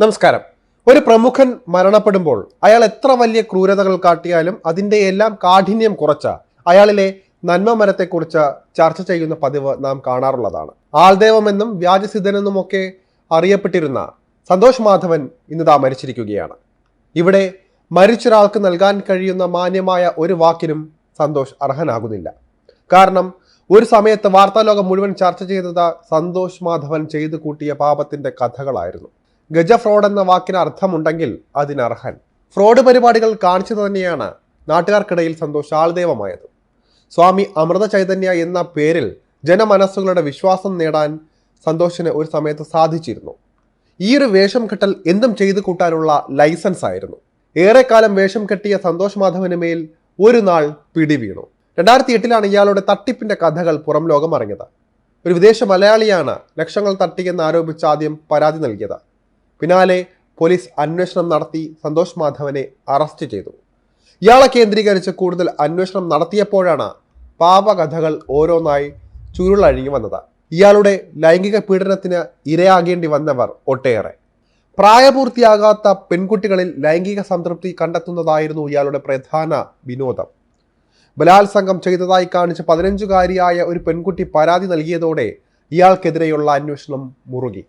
നമസ്കാരം. ഒരു പ്രമുഖൻ മരണപ്പെടുമ്പോൾ അയാൾ എത്ര വലിയ ക്രൂരതകൾ കാട്ടിയാലും അതിന്റെ എല്ലാം കാഠിന്യം കുറച്ച അയാളിലെ നന്മ മരത്തെക്കുറിച്ച് ചർച്ച ചെയ്യുന്ന പതിവ് നാം കാണാറുള്ളതാണ്. ആൾദേവമെന്നും വ്യാജസിദ്ധനെന്നുമൊക്കെ അറിയപ്പെട്ടിരുന്ന സന്തോഷ് മാധവൻ ഇന്നിതാ മരിച്ചിരിക്കുകയാണ്. ഇവിടെ മരിച്ചൊരാൾക്ക് നൽകാൻ കഴിയുന്ന മാന്യമായ ഒരു വാക്കിനും സന്തോഷ് അർഹനാകുന്നില്ല. കാരണം ഒരു സമയത്ത് വാർത്താലോകം മുഴുവൻ ചർച്ച ചെയ്തത് സന്തോഷ് മാധവൻ ചെയ്തു കൂട്ടിയ പാപത്തിന്റെ കഥകളായിരുന്നു. ഗജ ഫ്രോഡ് എന്ന വാക്കിന് അർത്ഥമുണ്ടെങ്കിൽ അതിനർഹൻ. ഫ്രോഡ് പരിപാടികൾ കാണിച്ചു തന്നെയാണ് നാട്ടുകാർക്കിടയിൽ സന്തോഷാൾദേവമായത് സ്വാമി അമൃത ചൈതന്യ എന്ന പേരിൽ ജനമനസ്സുകളുടെ വിശ്വാസം നേടാൻ സന്തോഷിന് ഒരു സമയത്ത് സാധിച്ചിരുന്നു. ഈ ഒരു വേഷം കെട്ടൽ എന്തും ചെയ്തു കൂട്ടാനുള്ള ലൈസൻസ് ആയിരുന്നു. ഏറെക്കാലം വേഷം കെട്ടിയ സന്തോഷ് മാധവന് മേൽ ഒരു നാൾ പിടി വീണു രണ്ടായിരത്തി എട്ടിലാണ് ഇയാളുടെ തട്ടിപ്പിന്റെ കഥകൾ പുറം ലോകം അറിഞ്ഞത്. ഒരു വിദേശ മലയാളിയാണ് ലക്ഷങ്ങൾ തട്ടിയെന്ന് ആരോപിച്ച് ആദ്യം പരാതി നൽകിയത്. പിന്നാലെ പോലീസ് അന്വേഷണം നടത്തി സന്തോഷ് മാധവനെ അറസ്റ്റ് ചെയ്തു. ഇയാളെ കേന്ദ്രീകരിച്ച് കൂടുതൽ അന്വേഷണം നടത്തിയപ്പോഴാണ് പാപകഥകൾ ഓരോന്നായി ചുരുളഴിഞ്ഞു വന്നത്. ഇയാളുടെ ലൈംഗിക പീഡനത്തിന് ഇരയാകേണ്ടി വന്നവർ ഒട്ടേറെ. പ്രായപൂർത്തിയാകാത്ത പെൺകുട്ടികളിൽ ലൈംഗിക സംതൃപ്തി കണ്ടെത്തുന്നതായിരുന്നു ഇയാളുടെ പ്രധാന വിനോദം. ബലാത്സംഗം ചെയ്തതായി കാണിച്ച് പതിനഞ്ചുകാരിയായ ഒരു പെൺകുട്ടി പരാതി നൽകിയതോടെ ഇയാൾക്കെതിരെയുള്ള അന്വേഷണം മുറുകി.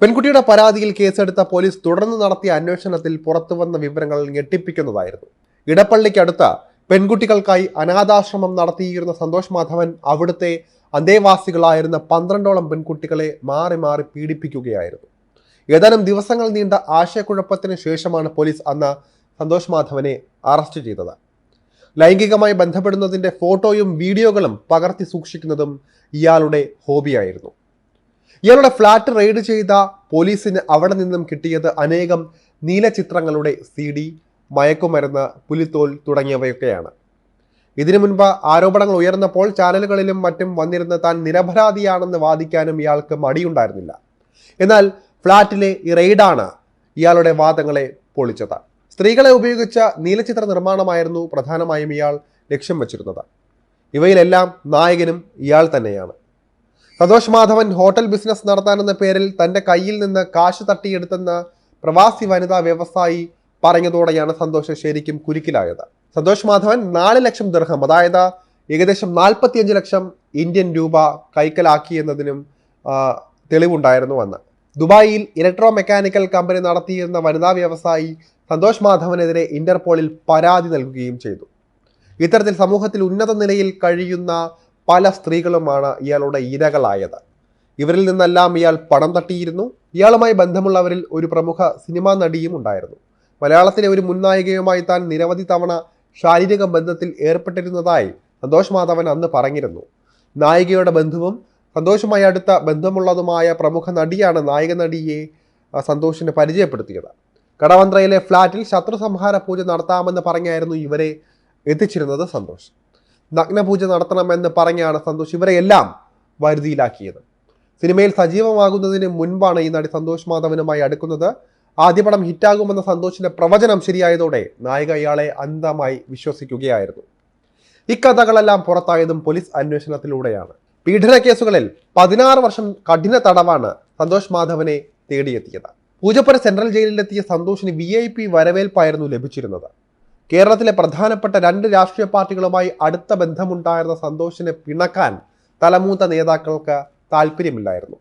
പെൺകുട്ടിയുടെ പരാതിയിൽ കേസെടുത്ത പോലീസ് തുടർന്ന് നടത്തിയ അന്വേഷണത്തിൽ പുറത്തുവന്ന വിവരങ്ങൾ ഞെട്ടിപ്പിക്കുന്നതായിരുന്നു. ഇടപ്പള്ളിക്കടുത്ത പെൺകുട്ടികൾക്കായി അനാഥാശ്രമം നടത്തിയിരുന്ന സന്തോഷ് മാധവൻ അവിടുത്തെ അന്തേവാസികളായിരുന്ന പന്ത്രണ്ടോളം പെൺകുട്ടികളെ മാറി മാറി പീഡിപ്പിക്കുകയായിരുന്നു. ഏതാനും ദിവസങ്ങൾ നീണ്ട ആശയക്കുഴപ്പത്തിന് ശേഷമാണ് പോലീസ് അന്ന് സന്തോഷ് മാധവനെ അറസ്റ്റ് ചെയ്തത്. ലൈംഗികമായി ബന്ധപ്പെടുന്നതിന്റെ ഫോട്ടോയും വീഡിയോകളും പകർത്തി സൂക്ഷിക്കുന്നതും ഇയാളുടെ ഹോബിയായിരുന്നു. ഇയാളുടെ ഫ്ലാറ്റ് റെയ്ഡ് ചെയ്ത പോലീസിന് അവിടെ നിന്നും കിട്ടിയത് അനേകം നീലചിത്രങ്ങളുടെ സി ഡി മയക്കുമരുന്ന് പുലിത്തോൽ തുടങ്ങിയവയൊക്കെയാണ്. ഇതിനു മുൻപ് ആരോപണങ്ങൾ ഉയർന്നപ്പോൾ ചാനലുകളിലും മറ്റും വന്നിരുന്ന താൻ നിരപരാധിയാണെന്ന് വാദിക്കാനും ഇയാൾക്ക് മടിയുണ്ടായിരുന്നില്ല. എന്നാൽ ഫ്ലാറ്റിലെ ഈ റെയ്ഡാണ് ഇയാളുടെ വാദങ്ങളെ പൊളിച്ചത്. സ്ത്രീകളെ ഉപയോഗിച്ച നീലചിത്ര നിർമ്മാണമായിരുന്നു പ്രധാനമായും ഇയാൾ ലക്ഷ്യം വച്ചിരുന്നത്. ഇവയിലെല്ലാം നായകനും ഇയാൾ തന്നെയാണ്. സന്തോഷ് മാധവൻ ഹോട്ടൽ ബിസിനസ് നടത്താനെന്ന പേരിൽ തന്റെ കയ്യിൽ നിന്ന് കാശ് തട്ടിയെടുത്തെന്ന് പ്രവാസി വനിതാ വ്യവസായി പറഞ്ഞതോടെയാണ് സന്തോഷ് ശരിക്കും കുരുക്കിലായത്. സന്തോഷ് മാധവൻ നാല് ലക്ഷം ദീർഘം അതായത് ഏകദേശം നാൽപ്പത്തിയഞ്ച് ലക്ഷം ഇന്ത്യൻ രൂപ കൈക്കലാക്കി എന്നതിനും തെളിവുണ്ടായിരുന്നു അന്ന്. ദുബായിൽ ഇലക്ട്രോ മെക്കാനിക്കൽ കമ്പനി നടത്തിയിരുന്ന വനിതാ വ്യവസായി സന്തോഷ് മാധവനെതിരെ ഇന്റർപോളിൽ പരാതി നൽകുകയും ചെയ്തു. ഇത്തരത്തിൽ സമൂഹത്തിൽ ഉന്നത നിലയിൽ കഴിയുന്ന പല സ്ത്രീകളുമാണ് ഇയാളുടെ ഇരകളായത്. ഇവരിൽ നിന്നെല്ലാം ഇയാൾ പണം തട്ടിയിരുന്നു. ഇയാളുമായി ബന്ധമുള്ളവരിൽ ഒരു പ്രമുഖ സിനിമാ നടിയും ഉണ്ടായിരുന്നു. മലയാളത്തിലെ ഒരു മുൻനായികയുമായി താൻ നിരവധി തവണ ശാരീരിക ബന്ധത്തിൽ ഏർപ്പെട്ടിരുന്നതായി സന്തോഷ് മാധവൻ അന്ന് പറഞ്ഞിരുന്നു. നായികയുടെ ബന്ധുവും സന്തോഷുമായി അടുത്ത ബന്ധമുള്ളതുമായ പ്രമുഖ നടിയാണ് നായിക നടിയെ സന്തോഷിന് പരിചയപ്പെടുത്തിയത്. കടവന്ത്രയിലെ ഫ്ലാറ്റിൽ ശത്രു സംഹാര പൂജ നടത്താമെന്ന് പറഞ്ഞായിരുന്നു ഇവരെ എത്തിച്ചിരുന്നത് സന്തോഷ്. നഗ്നപൂജ നടത്തണമെന്ന് പറഞ്ഞാണ് സന്തോഷ് ഇവരെയെല്ലാം വരുതിയിലാക്കിയത്. സിനിമയിൽ സജീവമാകുന്നതിന് മുൻപാണ് ഈ നടി സന്തോഷ് മാധവനുമായി അടുക്കുന്നത്. ആദ്യ പടം ഹിറ്റാകുമെന്ന സന്തോഷിന്റെ പ്രവചനം ശരിയായതോടെ നായിക ഇയാളെ അന്ധമായി വിശ്വസിക്കുകയായിരുന്നു. ഇക്കഥകളെല്ലാം പുറത്തായതും പോലീസ് അന്വേഷണത്തിലൂടെയാണ്. പീഡന കേസുകളിൽ പതിനാറ് വർഷം കഠിന തടവാണ് സന്തോഷ് മാധവനെ തേടിയെത്തിയത്. പൂജപ്പുര സെൻട്രൽ ജയിലിലെത്തിയ സന്തോഷിന് വി ഐ പി വരവേൽപ്പായിരുന്നു ലഭിച്ചിരുന്നത്. കേരളത്തിലെ പ്രധാനപ്പെട്ട രണ്ട് രാഷ്ട്രീയ പാർട്ടികളുമായി അടുത്ത ബന്ധമുണ്ടായിരുന്ന സന്തോഷിനെ പിണക്കാൻ തലമൂത്ത നേതാക്കൾക്ക് താല്പര്യമില്ലായിരുന്നു.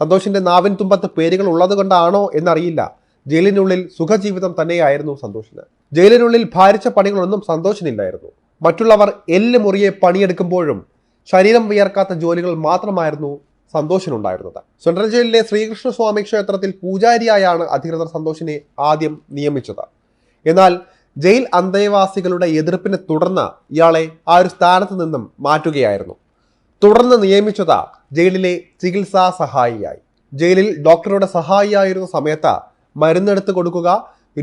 സന്തോഷിന്റെ നാവിൻ തുമ്പത്ത് പേരുകൾ ഉള്ളതുകൊണ്ടാണോ എന്നറിയില്ല. ജയിലിനുള്ളിൽ സുഖജീവിതം തന്നെയായിരുന്നു സന്തോഷിന്. ജയിലിനുള്ളിൽ ഭാരിച്ച പണികളൊന്നും സന്തോഷിനില്ലായിരുന്നു. മറ്റുള്ളവർ എല്ല് മുറിയെ പണിയെടുക്കുമ്പോഴും ശരീരം വിയർക്കാത്ത ജോലികൾ മാത്രമായിരുന്നു സന്തോഷിനുണ്ടായിരുന്നത്. സെൻട്രൽ ജയിലിലെ ശ്രീകൃഷ്ണസ്വാമി ക്ഷേത്രത്തിൽ പൂജാരിയായാണ് അധികൃതർ സന്തോഷിനെ ആദ്യം നിയമിച്ചത്. എന്നാൽ ജയിൽ അന്തേവാസികളുടെ എതിർപ്പിനെ തുടർന്ന് ഇയാളെ ആ ഒരു സ്ഥാനത്ത് നിന്നും മാറ്റുകയായിരുന്നു. തുടർന്ന് നിയമിച്ചത് ജയിലിലെ ചികിത്സാ സഹായിയായി. ജയിലിൽ ഡോക്ടറുടെ സഹായിയായിരുന്ന സമയത്ത് മരുന്നെടുത്ത് കൊടുക്കുക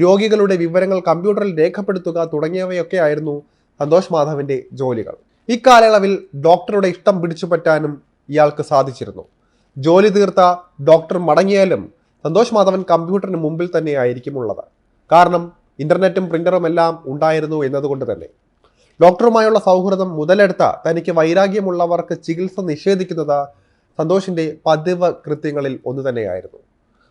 രോഗികളുടെ വിവരങ്ങൾ കമ്പ്യൂട്ടറിൽ രേഖപ്പെടുത്തുക തുടങ്ങിയവയൊക്കെ ആയിരുന്നു സന്തോഷ് മാധവന്റെ ജോലികൾ. ഇക്കാലയളവിൽ ഡോക്ടറുടെ ഇഷ്ടം പിടിച്ചുപറ്റാനും ഇയാൾക്ക് സാധിച്ചിരുന്നു. ജോലി തീർത്ത ഡോക്ടർ മടങ്ങിയാലും സന്തോഷ് മാധവൻ കമ്പ്യൂട്ടറിന് മുമ്പിൽ തന്നെയായിരിക്കും ഉള്ളത്. കാരണം ഇന്റർനെറ്റും പ്രിന്ററും എല്ലാം ഉണ്ടായിരുന്നു എന്നതുകൊണ്ട് തന്നെ. ഡോക്ടറുമായുള്ള സൗഹൃദം മുതലെടുത്ത തനിക്ക് വൈരാഗ്യമുള്ളവർക്ക് ചികിത്സ നിഷേധിക്കുന്നത് സന്തോഷിന്റെ പതിവ് കൃത്യങ്ങളിൽ ഒന്ന് തന്നെയായിരുന്നു.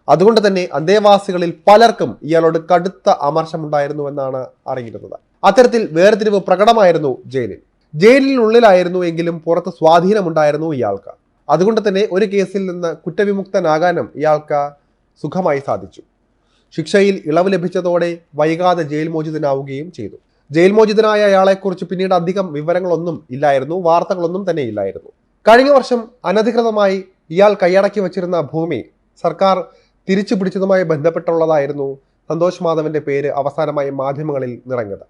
അതുകൊണ്ട് തന്നെ അന്തേവാസികളിൽ പലർക്കും ഇയാളോട് കടുത്ത അമർഷമുണ്ടായിരുന്നുവെന്നാണ് അറിയുന്നത്. അത്തരത്തിൽ വേർതിരിവ് പ്രകടമായിരുന്നു ജയിലിൽ. ജയിലിനുള്ളിലായിരുന്നു എങ്കിലും പുറത്ത് സ്വാധീനമുണ്ടായിരുന്നു ഇയാൾക്ക്. അതുകൊണ്ട് തന്നെ ഒരു കേസിൽ നിന്ന് കുറ്റവിമുക്തനാകാനും ഇയാൾക്ക് സുഖമായി സാധിച്ചു. ശിക്ഷയിൽ ഇളവ് ലഭിച്ചതോടെ വൈകാതെ ജയിൽ മോചിതനാവുകയും ചെയ്തു. ജയിൽ മോചിതനായ അയാളെക്കുറിച്ച് പിന്നീട് അധികം വിവരങ്ങളൊന്നും ഇല്ലായിരുന്നു വാർത്തകളൊന്നും തന്നെ ഇല്ലായിരുന്നു. കഴിഞ്ഞ വർഷം അനധികൃതമായി ഇയാൾ കൈയടക്കി വച്ചിരുന്ന ഭൂമി സർക്കാർ തിരിച്ചു പിടിച്ചതുമായി ബന്ധപ്പെട്ടുള്ളതായിരുന്നു സന്തോഷ് മാധവന്റെ പേര് അവസാനമായി മാധ്യമങ്ങളിൽ നിറഞ്ഞത്.